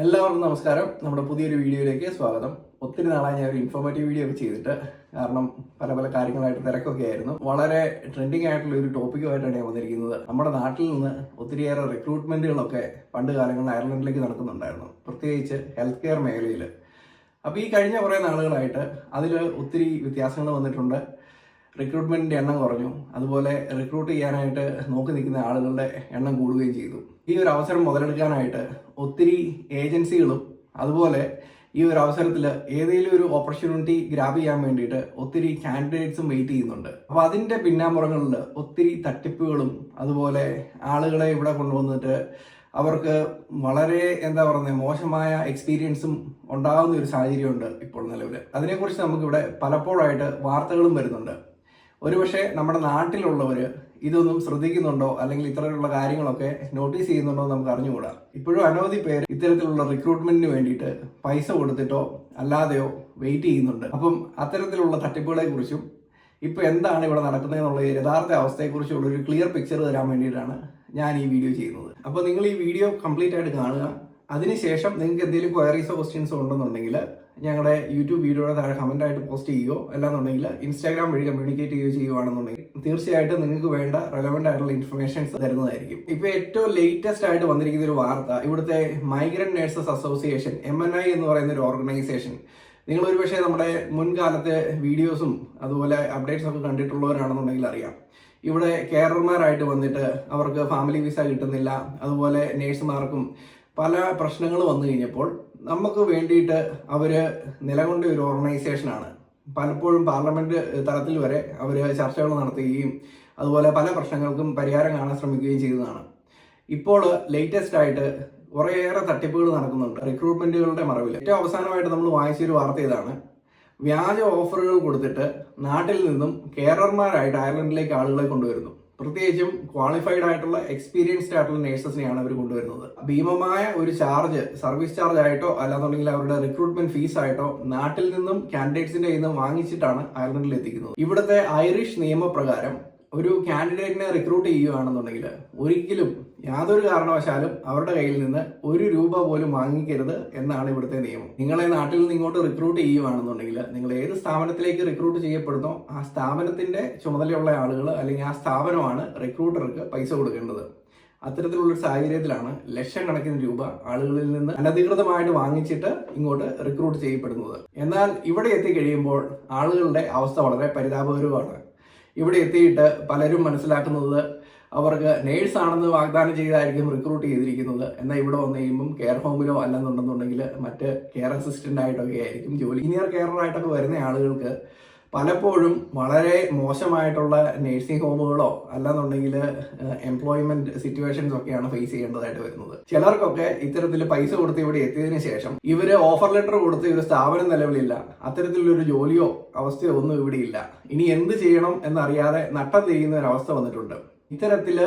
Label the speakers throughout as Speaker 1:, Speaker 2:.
Speaker 1: എല്ലാവർക്കും നമസ്കാരം. നമ്മുടെ പുതിയൊരു വീഡിയോയിലേക്ക് സ്വാഗതം. ഒത്തിരി നാളായി ഞാൻ ഒരു ഇൻഫോർമേറ്റീവ് വീഡിയോ ഒക്കെ ചെയ്തിട്ട് കാരണം പല പല കാര്യങ്ങളായിട്ട് തിരക്കൊക്കെ ആയിരുന്നു. വളരെ ട്രെൻഡിങ് ആയിട്ടുള്ള ഒരു ടോപ്പിക്കുമായിട്ടാണ് ഞാൻ വന്നിരിക്കുന്നത്. നമ്മുടെ നാട്ടിൽ നിന്ന് ഒത്തിരിയേറെ റിക്രൂട്ട്മെന്റുകളൊക്കെ പണ്ട് കാലങ്ങളിൽ അയർലൻഡിലേക്ക് നടക്കുന്നുണ്ടായിരുന്നു. പ്രത്യേകിച്ച് ഹെൽത്ത് കെയർ മേഖലയിൽ അപ്പോൾ ഈ കഴിഞ്ഞ കുറേ നാളുകളായിട്ട് അതിൽ ഒത്തിരി വ്യത്യാസങ്ങൾ വന്നിട്ടുണ്ട്. റിക്രൂട്ട്മെന്റിന്റെ എണ്ണം കുറഞ്ഞു. അതുപോലെ റിക്രൂട്ട് ചെയ്യാനായിട്ട് നോക്കി നിൽക്കുന്ന ആളുകളുടെ എണ്ണം കൂടുകയും ചെയ്തു. ഈ ഒരു അവസരം മുതലെടുക്കാനായിട്ട് ഒത്തിരി ഏജൻസികളും അതുപോലെ ഈ ഒരു അവസരത്തിൽ ഏതെങ്കിലും ഒരു ഓപ്പർച്യൂണിറ്റി ഗ്രാബ് ചെയ്യാൻ വേണ്ടിയിട്ട് ഒത്തിരി കാൻഡിഡേറ്റ്സും വെയിറ്റ് ചെയ്യുന്നുണ്ട്. അപ്പോൾ അതിന്റെ പിന്നാമ്പുറങ്ങളിൽ ഒത്തിരി തട്ടിപ്പുകളും അതുപോലെ ആളുകളെ ഇവിടെ കൊണ്ടുവന്നിട്ട് അവർക്ക് വളരെ എന്താ പറയുന്നത് മോശമായ എക്സ്പീരിയൻസും ഉണ്ടാകുന്ന ഒരു സാഹചര്യമുണ്ട് ഇപ്പോൾ നിലവിൽ അതിനെക്കുറിച്ച് നമുക്കിവിടെ പലപ്പോഴായിട്ട് വാർത്തകളും വരുന്നുണ്ട്. ഒരുപക്ഷെ നമ്മുടെ നാട്ടിലുള്ളവർ ഇതൊന്നും ശ്രദ്ധിക്കുന്നുണ്ടോ? അല്ലെങ്കിൽ ഇത്തരത്തിലുള്ള കാര്യങ്ങളൊക്കെ നോട്ടീസ് ചെയ്യുന്നുണ്ടോ നമുക്ക് അറിഞ്ഞുകൂടാ. ഇപ്പോഴും അനവധി പേര് ഇത്തരത്തിലുള്ള റിക്രൂട്ട്മെന്റിന് വേണ്ടിയിട്ട് പൈസ കൊടുത്തിട്ടോ അല്ലാതെയോ വെയിറ്റ് ചെയ്യുന്നുണ്ട്. അപ്പം അത്തരത്തിലുള്ള തട്ടിപ്പുകളെ കുറിച്ചും ഇപ്പൊ എന്താണ് ഇവിടെ നടക്കുന്നത് എന്നുള്ള യഥാർത്ഥ അവസ്ഥയെക്കുറിച്ചുള്ള ഒരു ക്ലിയർ പിക്ചർ തരാൻ വേണ്ടിയിട്ടാണ് ഞാൻ ഈ വീഡിയോ ചെയ്യുന്നത്. അപ്പോൾ നിങ്ങൾ ഈ വീഡിയോ കംപ്ലീറ്റ് ആയിട്ട് കാണുക. അതിനുശേഷം നിങ്ങൾക്ക് എന്തെങ്കിലും ക്വയറീസോ ക്വസ്റ്റ്യൻസോ ഉണ്ടെന്നുണ്ടെങ്കിൽ ഞങ്ങളുടെ യൂട്യൂബ് വീഡിയോയുടെ താഴെ കമന്റ് ആയിട്ട് പോസ്റ്റ് ചെയ്യുകയോ അല്ലാന്നുണ്ടെങ്കിൽ ഇൻസ്റ്റാഗ്രാം വഴി കമ്മ്യൂണിക്കേറ്റ് ചെയ്യുകയോ ചെയ്യുവാണെന്നുണ്ടെങ്കിൽ തീർച്ചയായിട്ടും നിങ്ങൾക്ക് വേണ്ട റെലവെന്റ് ആയിട്ടുള്ള ഇൻഫർമേഷൻസ് തരുന്നതായിരിക്കും. ഇപ്പൊ ഏറ്റവും ലേറ്റസ്റ്റ് ആയിട്ട് വന്നിരിക്കുന്ന ഒരു വാർത്ത ഇവിടുത്തെ migrant nurses association M N I എന്ന് പറയുന്ന ഒരു ഓർഗനൈസേഷൻ നിങ്ങൾ ഒരുപക്ഷെ നമ്മുടെ മുൻകാലത്തെ വീഡിയോസും അതുപോലെ അപ്ഡേറ്റ്സ് ഒക്കെ കണ്ടിട്ടുള്ളവരാണെന്നുണ്ടെങ്കിൽ അറിയാം. ഇവിടെ കെയർമാരായിട്ട് വന്നിട്ട് അവർക്ക് ഫാമിലി വിസ കിട്ടുന്നില്ല അതുപോലെ നേഴ്സുമാർക്കും പല പ്രശ്നങ്ങൾ വന്നു കഴിഞ്ഞപ്പോൾ നമുക്ക് വേണ്ടിയിട്ട് അവർ നിലകൊണ്ട ഒരു ഓർഗനൈസേഷനാണ് പലപ്പോഴും പാർലമെന്റ് തലത്തിൽ വരെ അവർ ചർച്ചകൾ നടത്തുകയും അതുപോലെ പല പ്രശ്നങ്ങൾക്കും പരിഹാരം കാണാൻ ശ്രമിക്കുകയും ചെയ്തതാണ്. ഇപ്പോൾ ലേറ്റസ്റ്റ് ആയിട്ട് കുറേയേറെ തട്ടിപ്പുകൾ നടക്കുന്നുണ്ട് റിക്രൂട്ട്മെന്റുകളുടെ മറവിൽ ഏറ്റവും അവസാനമായിട്ട് നമ്മൾ വായിച്ചൊരു വാർത്ത ഇതാണ്. വ്യാജ ഓഫറുകൾ കൊടുത്തിട്ട് നാട്ടിൽ നിന്നും കേരളന്മാരായിട്ട് അയർലൻഡിലേക്ക് ആളുകളെ കൊണ്ടുവരുന്നു. പ്രത്യേകിച്ചും ക്വാളിഫൈഡ് ആയിട്ടുള്ള എക്സ്പീരിയൻസ്ഡ് ആയിട്ടുള്ള നേഴ്സസിനെയാണ് അവർ കൊണ്ടുവരുന്നത്. ഭീമമായ ഒരു ചാർജ് സർവീസ് ചാർജ് ആയിട്ടോ അല്ലാന്നുണ്ടെങ്കിൽ അവരുടെ റിക്രൂട്ട്മെന്റ് ഫീസ് ആയിട്ടോ നാട്ടിൽ നിന്നും കാൻഡിഡേറ്റ്സിന്റെ കയ്യിൽ നിന്നും വാങ്ങിച്ചിട്ടാണ് അയർലൻഡിൽ എത്തിക്കുന്നത്. ഇവിടുത്തെ ഐറിഷ് നിയമപ്രകാരം ഒരു കാൻഡിഡേറ്റിനെ റിക്രൂട്ട് ചെയ്യുകയാണെന്നുണ്ടെങ്കിൽ ഒരിക്കലും യാതൊരു കാരണവശാലും അവരുടെ കയ്യിൽ നിന്ന് ഒരു രൂപ പോലും വാങ്ങിക്കരുത് എന്നാണ് ഇവിടുത്തെ നിയമം. നിങ്ങളെ നാട്ടിൽ നിന്ന് ഇങ്ങോട്ട് റിക്രൂട്ട് ചെയ്യുകയാണെന്നുണ്ടെങ്കിൽ നിങ്ങൾ ഏത് സ്ഥാപനത്തിലേക്ക് റിക്രൂട്ട് ചെയ്യപ്പെടുന്നോ ആ സ്ഥാപനത്തിന്റെ ചുമതലയുള്ള ആളുകൾ അല്ലെങ്കിൽ ആ സ്ഥാപനമാണ് റിക്രൂട്ടർക്ക് പൈസ കൊടുക്കേണ്ടത്. അത്തരത്തിലുള്ള സാഹചര്യത്തിലാണ് ലക്ഷക്കണക്കിന് രൂപ ആളുകളിൽ നിന്ന് അനധികൃതമായിട്ട് വാങ്ങിച്ചിട്ട് ഇങ്ങോട്ട് റിക്രൂട്ട് ചെയ്യപ്പെടുന്നത്. എന്നാൽ ഇവിടെ എത്തിക്കഴിയുമ്പോൾ ആളുകളുടെ അവസ്ഥ വളരെ പരിതാപകരമാണ് ഇവിടെ എത്തിയിട്ട് പലരും മനസ്സിലാക്കുന്നത് അവർക്ക് നേഴ്സ് ആണെന്ന് വാഗ്ദാനം ചെയ്തായിരിക്കും റിക്രൂട്ട് ചെയ്തിരിക്കുന്നത്. എന്നാൽ ഇവിടെ വന്നു കഴിയുമ്പം കെയർ ഹോമിലോ അല്ലെന്നുണ്ടെന്നുണ്ടെങ്കിൽ മറ്റ് കെയർ അസിസ്റ്റന്റ് ആയിട്ടൊക്കെ ആയിരിക്കും ജോലി. സീനിയർ കെയറായിട്ടൊക്കെ വരുന്ന ആളുകൾക്ക് പലപ്പോഴും വളരെ മോശമായിട്ടുള്ള നേഴ്സിംഗ് ഹോമുകളോ അല്ലാന്നുണ്ടെങ്കിൽ എംപ്ലോയ്മെന്റ് സിറ്റുവേഷൻസ് ഒക്കെയാണ് ഫേസ് ചെയ്യേണ്ടതായിട്ട് വരുന്നത്. ചിലർക്കൊക്കെ ഇത്തരത്തിൽ പൈസ കൊടുത്ത് ഇവിടെ എത്തിയതിന് ശേഷം ഇവർ ഓഫർ ലെറ്റർ കൊടുത്ത് ഒരു സ്ഥാപനം നിലവിലില്ല. അത്തരത്തിലൊരു ജോലിയോ അവസ്ഥയോ ഒന്നും ഇവിടെ ഇല്ല. ഇനി എന്ത് ചെയ്യണം എന്നറിയാതെ നട്ടം തിരിയുന്ന ഒരു അവസ്ഥ വന്നിട്ടുണ്ട്. ഇത്തരത്തിൽ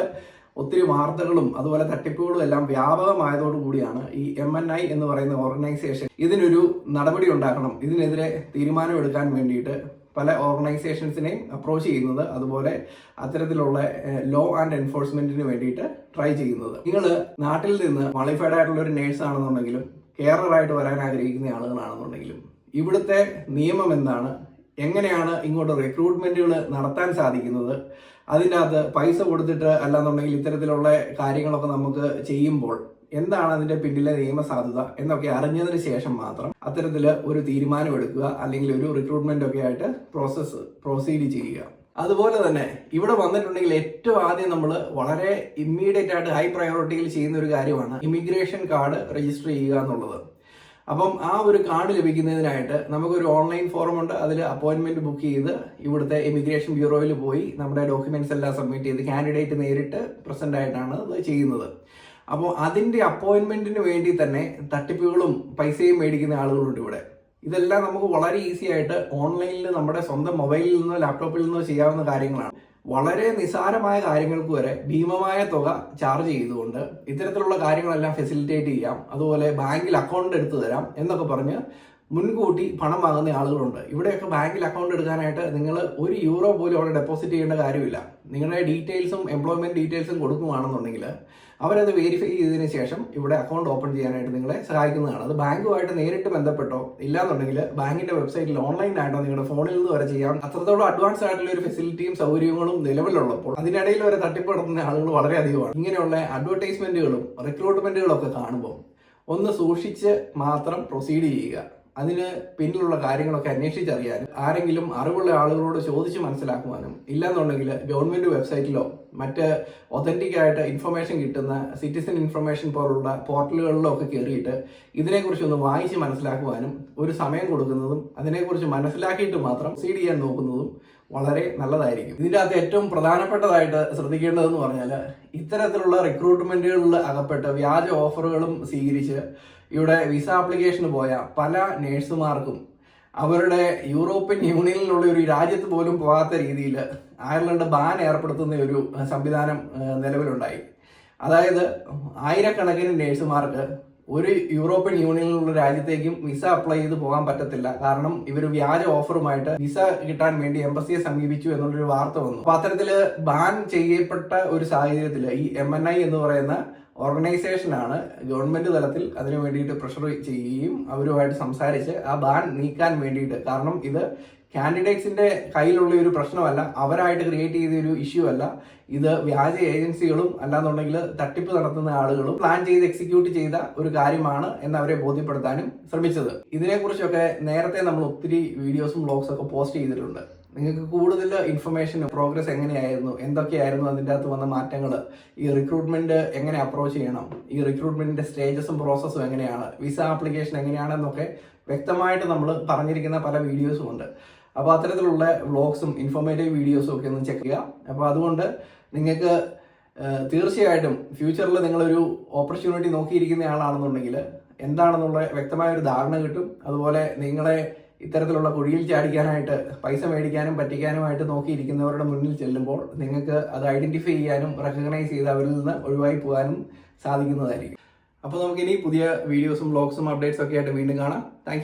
Speaker 1: ഒത്തിരി വാർത്തകളും അതുപോലെ തട്ടിപ്പുകളും എല്ലാം വ്യാപകമായതോടുകൂടിയാണ് ഈ എം എൻ ഐ എന്ന് പറയുന്ന ഓർഗനൈസേഷൻ ഇതിനൊരു നടപടി ഉണ്ടാക്കണം. ഇതിനെതിരെ തീരുമാനമെടുക്കാൻ വേണ്ടിയിട്ട് പല ഓർഗനൈസേഷൻസിനെയും അപ്രോച്ച് ചെയ്യുന്നത് അതുപോലെ അത്തരത്തിലുള്ള ലോ ആൻഡ് എൻഫോഴ്സ്മെന്റിന് വേണ്ടിയിട്ട് ട്രൈ ചെയ്യുന്നത്. നിങ്ങൾ നാട്ടിൽ നിന്ന് ക്വാളിഫൈഡ് ആയിട്ടുള്ള ഒരു നേഴ്സ് ആണെന്നുണ്ടെങ്കിലും കെയററായിട്ട് വരാൻ ആഗ്രഹിക്കുന്ന ആളുകളാണെന്നുണ്ടെങ്കിലും ഇവിടുത്തെ നിയമം എന്താണ്? എങ്ങനെയാണ് ഇങ്ങോട്ട് റിക്രൂട്ട്മെന്റുകൾ നടത്താൻ സാധിക്കുന്നത്? അതിന്റെ അകത്ത് പൈസ കൊടുത്തിട്ട് അല്ലാന്നുണ്ടെങ്കിൽ ഇത്തരത്തിലുള്ള കാര്യങ്ങളൊക്കെ നമുക്ക് ചെയ്യുമ്പോൾ എന്താണ് അതിന്റെ പിന്നിലെ നിയമസാധുത എന്നൊക്കെ അറിഞ്ഞതിന് ശേഷം മാത്രം അത്തരത്തിൽ ഒരു തീരുമാനം എടുക്കുക അല്ലെങ്കിൽ ഒരു റിക്രൂട്ട്മെന്റ് ഒക്കെ ആയിട്ട് പ്രോസസ്സ് പ്രൊസീഡ് ചെയ്യുക. അതുപോലെ തന്നെ ഇവിടെ വന്നിട്ടുണ്ടെങ്കിൽ ഏറ്റവും ആദ്യം നമ്മൾ വളരെ ഇമ്മീഡിയറ്റ് ആയിട്ട് ഹൈ പ്രയോറിറ്റിയിൽ ചെയ്യുന്ന ഒരു കാര്യമാണ് ഇമിഗ്രേഷൻ കാർഡ് രജിസ്റ്റർ ചെയ്യുക എന്നുള്ളത്. അപ്പം ആ ഒരു കാർഡ് ലഭിക്കുന്നതിനായിട്ട് നമുക്കൊരു ഓൺലൈൻ ഫോറം ഉണ്ട്. അതിൽ അപ്പോയിൻമെന്റ് ബുക്ക് ചെയ്ത് ഇവിടുത്തെ ഇമിഗ്രേഷൻ ബ്യൂറോയിൽ പോയി നമ്മുടെ ഡോക്യുമെന്റ്സ് എല്ലാം സബ്മിറ്റ് ചെയ്ത് കാൻഡിഡേറ്റ് നേരിട്ട് പ്രസന്റ് ആയിട്ടാണ് അത് ചെയ്യുന്നത്. അപ്പോൾ അതിന്റെ അപ്പോയിൻമെന്റിന് വേണ്ടി തന്നെ തട്ടിപ്പുകളും പൈസയും മേടിക്കുന്ന ആളുകളുണ്ട് ഇവിടെ. ഇതെല്ലാം നമുക്ക് വളരെ ഈസി ആയിട്ട് ഓൺലൈനിൽ നമ്മുടെ സ്വന്തം മൊബൈലിൽ നിന്നോ ലാപ്ടോപ്പിൽ നിന്നോ ചെയ്യാവുന്ന കാര്യങ്ങളാണ്. വളരെ നിസാരമായ കാര്യങ്ങൾക്ക് വരെ ഭീമമായ തുക ചാർജ് ചെയ്തുകൊണ്ട് ഇത്തരത്തിലുള്ള കാര്യങ്ങളെല്ലാം ഫെസിലിറ്റേറ്റ് ചെയ്യാം. അതുപോലെ ബാങ്കിൽ അക്കൗണ്ട് എടുത്തു തരാം എന്നൊക്കെ പറഞ്ഞ് മുൻകൂട്ടി പണം വാങ്ങുന്ന ആളുകളുണ്ട്. ഇവിടെയൊക്കെ ബാങ്കിൽ അക്കൗണ്ട് എടുക്കാനായിട്ട് നിങ്ങൾ ഒരു യൂറോ പോലും അവിടെ ഡെപ്പോസിറ്റ് ചെയ്യേണ്ട കാര്യമില്ല. നിങ്ങളുടെ ഡീറ്റെയിൽസും എംപ്ലോയ്മെന്റ് ഡീറ്റെയിൽസും കൊടുക്കുകയാണെന്നുണ്ടെങ്കിൽ അവരത് വെരിഫൈ ചെയ്തതിന് ശേഷം ഇവിടെ അക്കൗണ്ട് ഓപ്പൺ ചെയ്യാനായിട്ട് നിങ്ങളെ സഹായിക്കുന്നതാണ്. അത് ബാങ്കുമായിട്ട് നേരിട്ട് ബന്ധപ്പെട്ടോ ഇല്ലാന്നുണ്ടെങ്കിൽ ബാങ്കിന്റെ വെബ്സൈറ്റിൽ ഓൺലൈനായിട്ടോ നിങ്ങളുടെ ഫോണിൽ നിന്ന് വരെ ചെയ്യാം. അത്രത്തോളം അഡ്വാൻസ് ആയിട്ടുള്ള ഒരു ഫെസിലിറ്റിയും സൗകര്യങ്ങളും നിലവിലുള്ളപ്പോൾ അതിനിടയിൽ വരെ തട്ടിപ്പ് നടത്തുന്ന ആളുകൾ വളരെയധികമാണ്. ഇങ്ങനെയുള്ള അഡ്വർടൈസ്മെന്റുകളും റിക്രൂട്ട്മെന്റുകളും ഒക്കെ കാണുമ്പോൾ ഒന്ന് സൂക്ഷിച്ച് മാത്രം പ്രൊസീഡ് ചെയ്യുക. അതിന് പിന്നിലുള്ള കാര്യങ്ങളൊക്കെ അന്വേഷിച്ചറിയാനും ആരെങ്കിലും അറിവുള്ള ആളുകളോട് ചോദിച്ച് മനസ്സിലാക്കുവാനും ഇല്ലാന്നുണ്ടെങ്കിൽ ഗവൺമെന്റ് വെബ്സൈറ്റിലോ മറ്റ് ഒതന്റിക് ആയിട്ട് ഇൻഫർമേഷൻ കിട്ടുന്ന സിറ്റിസൺ ഇൻഫർമേഷൻ പോലുള്ള പോർട്ടലുകളിലോ ഒക്കെ കയറിയിട്ട് ഇതിനെക്കുറിച്ച് ഒന്ന് വായിച്ച് മനസ്സിലാക്കുവാനും ഒരു സമയം കൊടുക്കുന്നതും അതിനെക്കുറിച്ച് മനസ്സിലാക്കിയിട്ട് മാത്രം സീഡ് ചെയ്യാൻ നോക്കുന്നതും വളരെ നല്ലതായിരിക്കും. ഇതിന്റെ അകത്ത് ഏറ്റവും പ്രധാനപ്പെട്ടതായിട്ട് ശ്രദ്ധിക്കേണ്ടതെന്ന് പറഞ്ഞാൽ ഇത്തരത്തിലുള്ള റിക്രൂട്ട്മെന്റുകളിൽ അകപ്പെട്ട് വ്യാജ ഓഫറുകളും സ്വീകരിച്ച് ഇവിടെ വിസ ആപ്ലിക്കേഷന് പോയ പല നേഴ്സുമാർക്കും അവരുടെ യൂറോപ്യൻ യൂണിയനിലുള്ള ഒരു രാജ്യത്ത് പോലും പോകാത്ത രീതിയിൽ അയർലൻഡ് ബാൻ ഏർപ്പെടുത്തുന്ന ഒരു സംവിധാനം നിലവിലുണ്ടായി. അതായത് ആയിരക്കണക്കിന് നേഴ്സുമാർക്ക് ഒരു യൂറോപ്യൻ യൂണിയനിലുള്ള രാജ്യത്തേക്കും വിസ അപ്ലൈ ചെയ്ത് പോകാൻ പറ്റത്തില്ല. കാരണം ഇവർ വ്യാജ ഓഫറുമായിട്ട് വിസ കിട്ടാൻ വേണ്ടി എംബസിയെ സമീപിച്ചു എന്നുള്ളൊരു വാർത്ത വന്നു. അപ്പൊ അത്തരത്തിൽ ബാൻ ചെയ്യപ്പെട്ട ഒരു സാഹചര്യത്തിൽ ഈ എം എൻ ഐ എന്ന് പറയുന്ന ഓർഗനൈസേഷനാണ് ഗവൺമെന്റ് തലത്തിൽ അതിനു വേണ്ടിയിട്ട് പ്രഷർ ചെയ്യുകയും അവരുമായിട്ട് സംസാരിച്ച് ആ ബാൻ നീക്കാൻ വേണ്ടിയിട്ട്. കാരണം ഇത് കാൻഡിഡേറ്റ്സിന്റെ കയ്യിലുള്ള ഒരു പ്രശ്നമല്ല അവരായിട്ട് ക്രിയേറ്റ് ചെയ്ത ഒരു ഇഷ്യൂ അല്ല. ഇത് വ്യാജ ഏജൻസികളും അല്ലാന്നുണ്ടെങ്കിൽ തട്ടിപ്പ് നടത്തുന്ന ആളുകളും പ്ലാൻ ചെയ്ത് എക്സിക്യൂട്ട് ചെയ്ത ഒരു കാര്യമാണ് എന്ന് അവരെ ബോധ്യപ്പെടുത്താനും ശ്രമിച്ചത്. ഇതിനെക്കുറിച്ചൊക്കെ നേരത്തെ നമ്മൾ ഒത്തിരി വീഡിയോസും വ്ളോഗ്സും ഒക്കെ പോസ്റ്റ് ചെയ്തിട്ടുണ്ട്. നിങ്ങൾക്ക് കൂടുതൽ ഇൻഫർമേഷൻ പ്രോഗ്രസ് എങ്ങനെയായിരുന്നു എന്തൊക്കെയായിരുന്നു അതിന്റെ അകത്ത് വന്ന മാറ്റങ്ങൾ ഈ റിക്രൂട്ട്മെന്റ് എങ്ങനെ അപ്രോച്ച് ചെയ്യണം ഈ റിക്രൂട്ട്മെന്റിന്റെ സ്റ്റേജസും പ്രോസസ്സും എങ്ങനെയാണ് വിസ ആപ്ലിക്കേഷൻ എങ്ങനെയാണെന്നൊക്കെ വ്യക്തമായിട്ട് നമ്മൾ പറഞ്ഞിരിക്കുന്ന പല വീഡിയോസും ഉണ്ട്. അപ്പോൾ അത്തരത്തിലുള്ള വ്ളോഗ്സും ഇൻഫോർമേറ്റീവ് വീഡിയോസും ഒക്കെ ഒന്ന് ചെക്ക് ചെയ്യുക. അപ്പോൾ അതുകൊണ്ട് നിങ്ങൾക്ക് തീർച്ചയായിട്ടും ഫ്യൂച്ചറിൽ നിങ്ങളൊരു ഓപ്പർച്യൂണിറ്റി നോക്കിയിരിക്കുന്ന ആളാണെന്നുണ്ടെങ്കിൽ എന്താണെന്നുള്ള വ്യക്തമായ ഒരു ധാരണ കിട്ടും. അതുപോലെ നിങ്ങളെ ഇത്തരത്തിലുള്ള കുഴിയിൽ ചാടിക്കാനായിട്ട് പൈസ മേടിക്കാനും പറ്റിക്കാനുമായിട്ട് നോക്കിയിരിക്കുന്നവരുടെ മുന്നിൽ ചെല്ലുമ്പോൾ നിങ്ങൾക്ക് അത് ഐഡന്റിഫൈ ചെയ്യാനും റെക്കഗ്നൈസ് ചെയ്ത് അവരിൽ നിന്ന് ഒഴിവായി പോകാനും സാധിക്കുന്നതായിരിക്കും. അപ്പോൾ നമുക്കിനി പുതിയ വീഡിയോസും ബ്ലോഗ്സും അപ്ഡേറ്റ്സ് ഒക്കെ ആയിട്ട് വീണ്ടും കാണാം. താങ്ക്